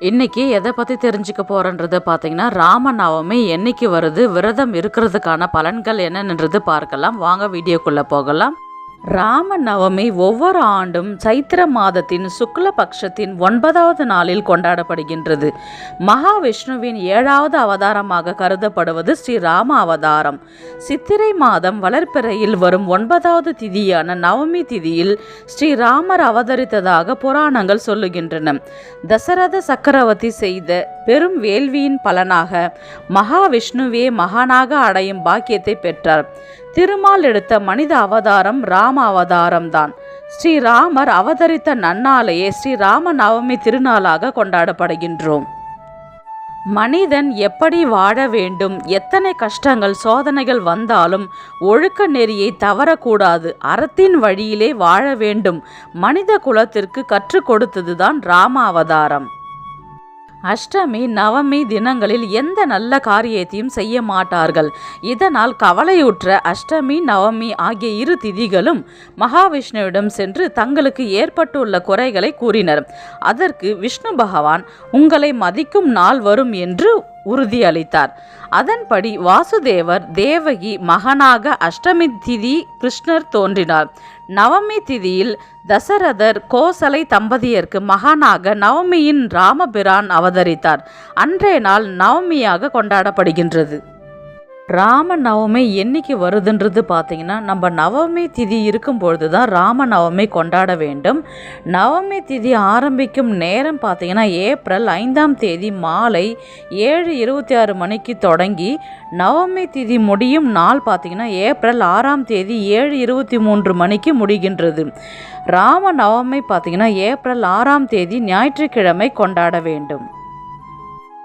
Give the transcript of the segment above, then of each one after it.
இன்னைக்கு எதை பற்றி தெரிஞ்சுக்க போகிறன்றதை பார்த்தீங்கன்னா ராமநவமி என்னைக்கு வருது விரதம் இருக்கிறதுக்கான பலன்கள் என்னென்னது பார்க்கலாம். வாங்க வீடியோக்குள்ளே போகலாம். ராமநவமி ஒவ்வொரு ஆண்டும் சைத்திர மாதத்தின் சுக்ல பட்சத்தின் ஒன்பதாவது நாளில் கொண்டாடப்படுகின்றது. மகாவிஷ்ணுவின் ஏழாவது அவதாரமாக கருதப்படுவது ஸ்ரீ ராம அவதாரம். சித்திரை மாதம் வளர்ப்பிறையில் வரும் ஒன்பதாவது திதியான நவமி திதியில் ஸ்ரீராமர் அவதரித்ததாக புராணங்கள் சொல்லுகின்றன. தசரத சக்கரவர்த்தி செய்த பெரும் வேள்வியின் பலனாக மகாவிஷ்ணுவே மகானாக அடையும் பாக்கியத்தை பெற்றார். திருமால் எடுத்த மனித அவதாரம் ராம அவதாரம் தான் ஸ்ரீராமர் அவதரித்த நன்னாலேயே ஸ்ரீராம நவமி திருநாளாக கொண்டாடப்படுகின்றோம். மனிதன் எப்படி வாழ வேண்டும் எத்தனை கஷ்டங்கள் சோதனைகள் வந்தாலும் ஒழுக்க நெறியை தவறக்கூடாது அறத்தின் வழியிலே வாழ வேண்டும் மனித குலத்திற்கு கற்றுக் கொடுத்ததுதான் ராம அவதாரம். அஷ்டமி நவமி தினங்களில் எந்த நல்ல காரியத்தையும் செய்ய மாட்டார்கள். இதனால் கவலையுற்ற அஷ்டமி நவமி ஆகிய இரு திதிகளும் மகாவிஷ்ணுவிடம் சென்று தங்களுக்கு ஏற்பட்டுள்ள குறைகளை கூறினர். அதற்கு விஷ்ணு பகவான் உங்களை மதிக்கும் நாள் வரும் என்று உறுதியளித்தார். அதன்படி வாசுதேவர் தேவகி மகனாக அஷ்டமி திதி கிருஷ்ணர் தோன்றினார். நவமி திதியில் தசரதர் கோசலை தம்பதியருக்கு மகானாக நவமியின் ராமபிரான் அவதரித்தார். அன்றைய நாள் நவமியாக கொண்டாடப்படுகின்றது. ராம நவமி என்னைக்கு வருதுன்றது பார்த்தீங்கன்னா நம்ம நவமி திதி இருக்கும் பொழுது தான் ராம நவமி கொண்டாட வேண்டும். நவமி திதி ஆரம்பிக்கும் நேரம் பார்த்தீங்கன்னா ஏப்ரல் ஐந்தாம் தேதி மாலை ஏழு இருபத்தி ஆறு மணிக்கு தொடங்கி நவமி திதி முடியும் நாள் பார்த்தீங்கன்னா ஏப்ரல் ஆறாம் தேதி ஏழு இருபத்தி மூன்று மணிக்கு முடிகின்றது. ராம நவமி பார்த்தீங்கன்னா ஏப்ரல் ஆறாம் தேதி ஞாயிற்றுக்கிழமை கொண்டாட வேண்டும்.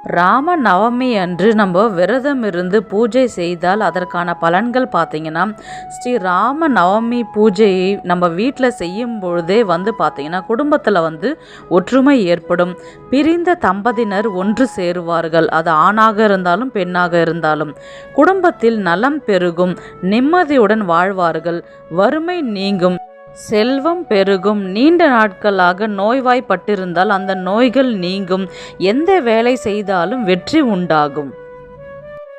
ராம நவமி அன்று நம்ம விரதம் இருந்து பூஜை செய்தால் அதற்கான பலன்கள் பார்த்திங்கன்னா ஸ்ரீ ராம நவமி பூஜையை நம்ம வீட்டில் செய்யும் பொழுதே வந்து பார்த்திங்கன்னா குடும்பத்தில் வந்து ஒற்றுமை ஏற்படும். பிரிந்த தம்பதியினர் ஒன்று சேருவார்கள். அது ஆணாக இருந்தாலும் பெண்ணாக இருந்தாலும். குடும்பத்தில் நலம் பெருகும். நிம்மதியுடன் வாழ்வார்கள். வறுமை நீங்கும். செல்வம் பெருகும். நீண்ட நாட்களாக நோய்வாய்ப்பட்டிருந்தால் அந்த நோய்கள் நீங்கும். எந்த வேலை செய்தாலும் வெற்றி உண்டாகும்.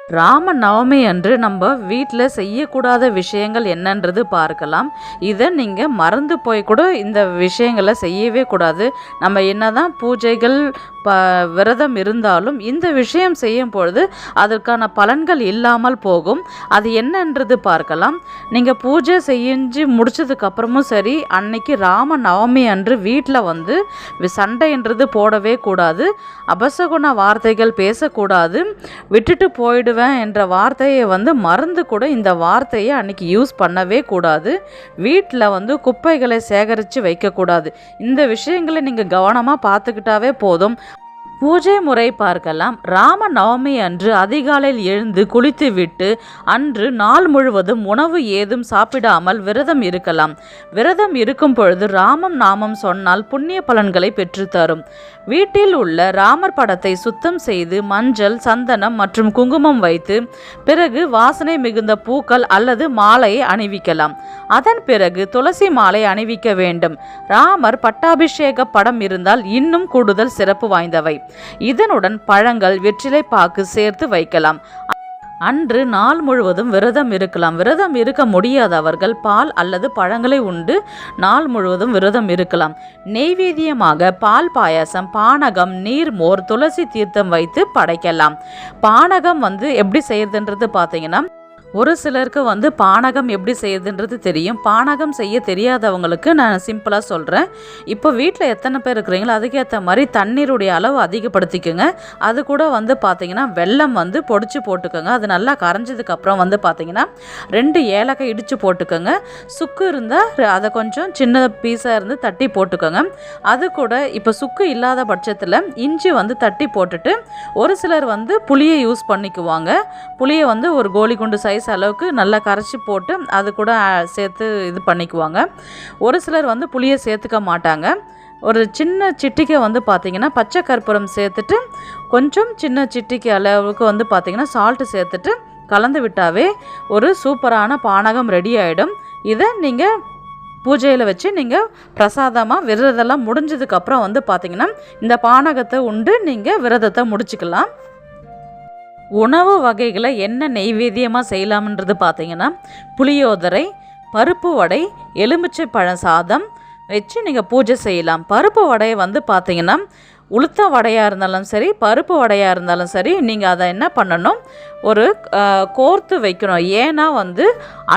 ராம நவமி அன்று நம்ம வீட்டில் செய்யக்கூடாத விஷயங்கள் என்னன்றது பார்க்கலாம். இதை நீங்கள் மறந்து போய் கூட இந்த விஷயங்களை செய்யவே கூடாது. நம்ம என்னதான் பூஜைகள் ப விரதம் இருந்தாலும் இந்த விஷயம் செய்யும் பொழுது அதற்கான பலன்கள் இல்லாமல் போகும். அது என்னன்றது பார்க்கலாம். நீங்கள் பூஜை செஞ்சு முடிச்சதுக்கப்புறமும் சரி அன்னைக்கு ராம நவமி அன்று வீட்டில் வந்து சண்டைன்றது போடவே கூடாது. அபசகுண வார்த்தைகள் பேசக்கூடாது. விட்டுட்டு போயிடுவேன் என்ற வார்த்தையை வந்து மறந்து கூட இந்த வார்த்தையை அன்னைக்கு யூஸ் பண்ணவே கூடாது. வீட்டில் வந்து குப்பைகளை சேகரித்து வைக்கக்கூடாது. இந்த விஷயங்களை நீங்கள் கவனமாக பார்த்துக்கிட்டாவே போதும். பூஜை முறை பார்க்கலாம். ராம நவமி அன்று அதிகாலையில் எழுந்து குளித்துவிட்டு அன்று நாள் முழுவதும் உணவு ஏதும் சாப்பிடாமல் விரதம் இருக்கலாம். விரதம் இருக்கும் பொழுது ராமம் நாமம் சொன்னால் புண்ணிய பலன்களை பெற்றுத்தரும் வீட்டில் உள்ள ராமர் படத்தை சுத்தம் செய்து மஞ்சள் சந்தனம் மற்றும் குங்குமம் வைத்து பிறகு வாசனை மிகுந்த பூக்கள் அல்லது மாலையை அணிவிக்கலாம். அதன் பிறகு துளசி மாலை அணிவிக்க வேண்டும். ராமர் பட்டாபிஷேக படம் இருந்தால் இன்னும் கூடுதல் சிறப்பு வாய்ந்தவை. இதனுடன் பழங்கள் வெற்றிலை பாக்கு சேர்த்து வைக்கலாம். அன்று நாள் முழுவதும் விரதம் இருக்கலாம். விரதம் இருக்க முடியாதவர்கள் பால் அல்லது பழங்களை உண்டு. நாள் முழுவதும் விரதம் இருக்கலாம். நெய்வேதியமாக பால் பாயாசம் பானகம் நீர் மோர் துளசி தீர்த்தம் வைத்து படைக்கலாம். பானகம் வந்து எப்படி செய்யறதுன்றது பார்த்தீங்கன்னா ஒரு சிலருக்கு வந்து பானகம் எப்படி செய்யுதுன்றது தெரியும். பானகம் செய்ய தெரியாதவங்களுக்கு நான் சிம்பிளாக சொல்கிறேன் இப்போ வீட்டில் எத்தனை பேர் இருக்கிறீங்களோ அதுக்கேற்ற மாதிரி தண்ணீருடைய அளவு அதிகப்படுத்திக்கோங்க. அது கூட வந்து பார்த்தீங்கன்னா வெல்லம் வந்து பொடிச்சு போட்டுக்கோங்க. அது நல்லா கரைஞ்சதுக்கப்புறம் வந்து பார்த்திங்கன்னா ரெண்டு ஏலக்காய் இடித்து போட்டுக்கோங்க. சுக்கு இருந்தால் அதை கொஞ்சம் சின்ன பீஸாக இருந்து தட்டி போட்டுக்கோங்க. அது கூட இப்போ சுக்கு இல்லாத பட்சத்தில் இஞ்சி வந்து தட்டி போட்டுட்டு ஒரு சிலர் வந்து புளியை யூஸ் பண்ணிக்குவாங்க. புளியை வந்து ஒரு கோலி குண்டு சைஸ் சைஸ் அளவுக்கு நல்லா கரைச்சி போட்டு அது கூட சேர்த்து இது பண்ணிக்குவாங்க. ஒரு சிலர் வந்து புளியை சேர்த்துக்க மாட்டாங்க. ஒரு சின்ன சிட்டிக்கை வந்து பார்த்திங்கன்னா பச்சை கற்பூரம் சேர்த்துட்டு கொஞ்சம் சின்ன சிட்டிக்கை அளவுக்கு வந்து பார்த்திங்கன்னா சால்ட்டு சேர்த்துட்டு கலந்து விட்டாவே ஒரு சூப்பரான பானகம் ரெடி ஆகிடும் இதை நீங்கள் பூஜையில் வச்சு நீங்கள் பிரசாதமாக விரதெல்லாம் முடிஞ்சதுக்கப்புறம் வந்து பார்த்திங்கன்னா இந்த பானகத்தை உண்டு நீங்கள் விரதத்தை முடிச்சுக்கலாம். உணவு வகைகளை என்ன நெய்வேத்தியமாக செய்யலாம்ன்றது பார்த்தீங்கன்னா புளியோதரை பருப்பு வடை எலுமிச்சை பழம் சாதம் வச்சு நீங்கள் பூஜை செய்யலாம். பருப்பு வடையை வந்து பார்த்தீங்கன்னா உளுத்த வடையாக இருந்தாலும் சரி பருப்பு வடையாக இருந்தாலும் சரி நீங்கள் அதை என்ன பண்ணணும்? ஒரு கோர்த்து வைக்கணும். ஏன்னா வந்து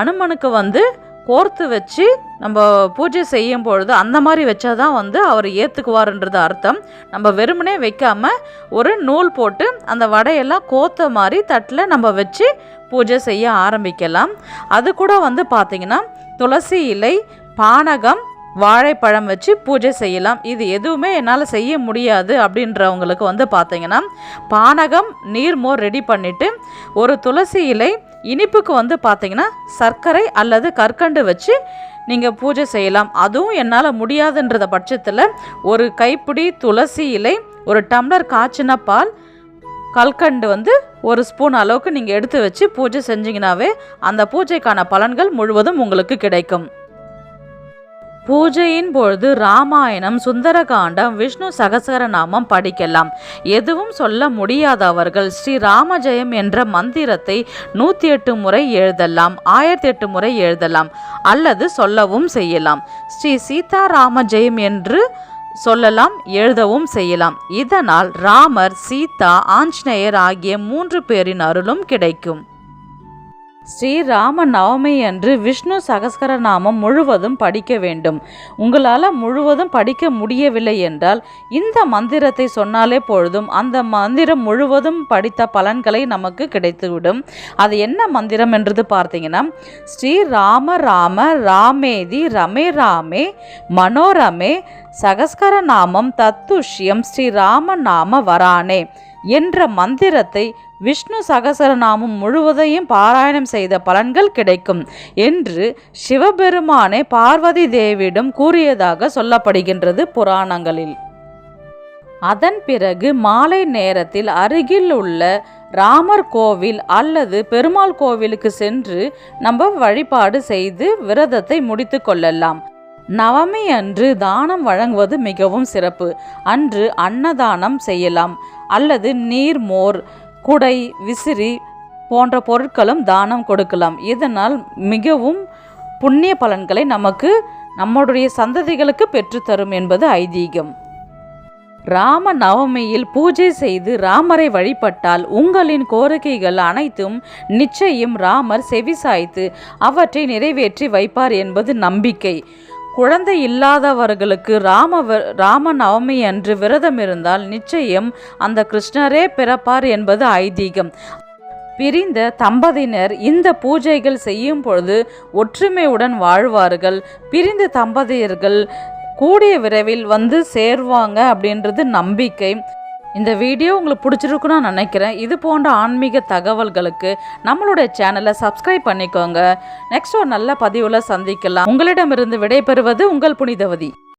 அனுமனுக்கு வந்து கோர்த்து வச்சு நம்ம பூஜை செய்யும் பொழுது அந்த மாதிரி வச்சா தான் வந்து அவர் ஏற்றுக்குவாருன்றது அர்த்தம். நம்ம வெறுமனே வைக்காம ஒரு நூல் போட்டு அந்த வடையெல்லாம் கோத்த மாதிரி தட்டில் நம்ம வச்சு பூஜை செய்ய ஆரம்பிக்கலாம். அது கூட வந்து பார்த்திங்கன்னா துளசி இலை பானகம் வாழைப்பழம் வச்சு பூஜை செய்யலாம். இது எதுவுமே என்னால் செய்ய முடியாது அப்படின்றவங்களுக்கு வந்து பார்த்திங்கன்னா பானகம் நீர்மோர் ரெடி பண்ணிவிட்டு ஒரு துளசி இலை இனிப்புக்கு வந்து பார்த்தீங்கன்னா சர்க்கரை அல்லது கற்கண்டு வச்சு நீங்கள் பூஜை செய்யலாம். அதுவும் என்னால் முடியாதுன்றத பட்சத்தில் ஒரு கைப்பிடி துளசி இலை ஒரு டம்ளர் காய்ச்சின பால் கல்கண்டு வந்து ஒரு ஸ்பூன் அளவுக்கு நீங்கள் எடுத்து வச்சு பூஜை செஞ்சிங்கனாவே அந்த பூஜைக்கான பலன்கள் முழுவதும் உங்களுக்கு கிடைக்கும். பூஜையின் பொழுது ராமாயணம் சுந்தரகாண்டம் விஷ்ணு சகசரநாமம் படிக்கலாம். எதுவும் சொல்ல முடியாதவர்கள் ஸ்ரீ ராமஜெயம் என்ற மந்திரத்தை நூற்றி எட்டு முறை எழுதலாம் ஆயிரத்தி எட்டு முறை எழுதலாம் அல்லது சொல்லவும் செய்யலாம். ஸ்ரீ சீதா ஜெயம் என்று சொல்லலாம் எழுதவும் செய்யலாம். இதனால் ராமர் சீதா ஆஞ்சநேயர் ஆகிய மூன்று பேரின் அருளும் கிடைக்கும். ஸ்ரீராம நவமி அன்று விஷ்ணு சகஸ்கர நாமம் முழுவதும் படிக்க வேண்டும். உங்களால் முழுவதும் படிக்க முடியவில்லை என்றால் இந்த மந்திரத்தை சொன்னாலே பொழுதும் அந்த மந்திரம் முழுவதும் படித்த பலன்களை நமக்கு கிடைத்துவிடும். அது என்ன மந்திரம் என்றது பார்த்தீங்கன்னா ஸ்ரீராம ராம ராமேதி ரமே ராமே மனோரமே சகஸ்கரநாமம் தத்துஷ்யம் ஸ்ரீராம நாம வரானே. என்ற மந்திரத்தை விஷ்ணு சகசரநாமம் முழுவதையும் பாராயணம் செய்த பலன்கள் கிடைக்கும் என்று சிவபெருமானே பார்வதி தேவியிடம் கூறியதாக சொல்லப்படுகின்றது புராணங்களில். அதன் பிறகு மாலை நேரத்தில் அருகில் உள்ள ராமர் கோவில் அல்லது பெருமாள் கோவிலுக்கு சென்று நம்ம வழிபாடு செய்து விரதத்தை முடித்து கொள்ளலாம். நவமி அன்று தானம் வழங்குவது மிகவும் சிறப்பு. அன்று அன்னதானம் செய்யலாம். அல்லது நீர் மோர் குடை விசிறி போன்ற பொருட்களும் தானம் கொடுக்கலாம். இதனால் மிகவும் புண்ணிய பலன்களை நமக்கு நம்முடைய சந்ததிகளுக்கு பெற்றுத்தரும் என்பது ஐதீகம். ராம நவமியில் பூஜை செய்து ராமரை வழிபட்டால் உங்களின் கோரிக்கைகள் அனைத்தும் நிச்சயம் ராமர் செவிசாய்த்து அவற்றை நிறைவேற்றி வைப்பார் என்பது நம்பிக்கை. குழந்தை இல்லாதவர்களுக்கு ராம ராம நவமி அன்று விரதம் இருந்தால் நிச்சயம் அந்த கிருஷ்ணரே பிறப்பார் என்பது ஐதீகம். பிரிந்த தம்பதியினர் இந்த பூஜைகள் செய்யும் பொழுது ஒற்றுமையுடன் வாழ்வார்கள். பிரிந்த தம்பதியர்கள் கூடிய விரைவில் வந்து சேருவாங்க அப்படின்றது நம்பிக்கை. இந்த வீடியோ உங்களுக்கு பிடிச்சிருக்குன்னு நான் நினைக்கிறேன். இது போன்ற ஆன்மீக தகவல்களுக்கு நம்மளுடைய சேனலை சப்ஸ்கிரைப் பண்ணிக்கோங்க. நெக்ஸ்ட் ஒரு நல்ல பதிவில் சந்திக்கலாம். உங்களிடமிருந்து விடைபெறுவது உங்கள் புனிதவதி.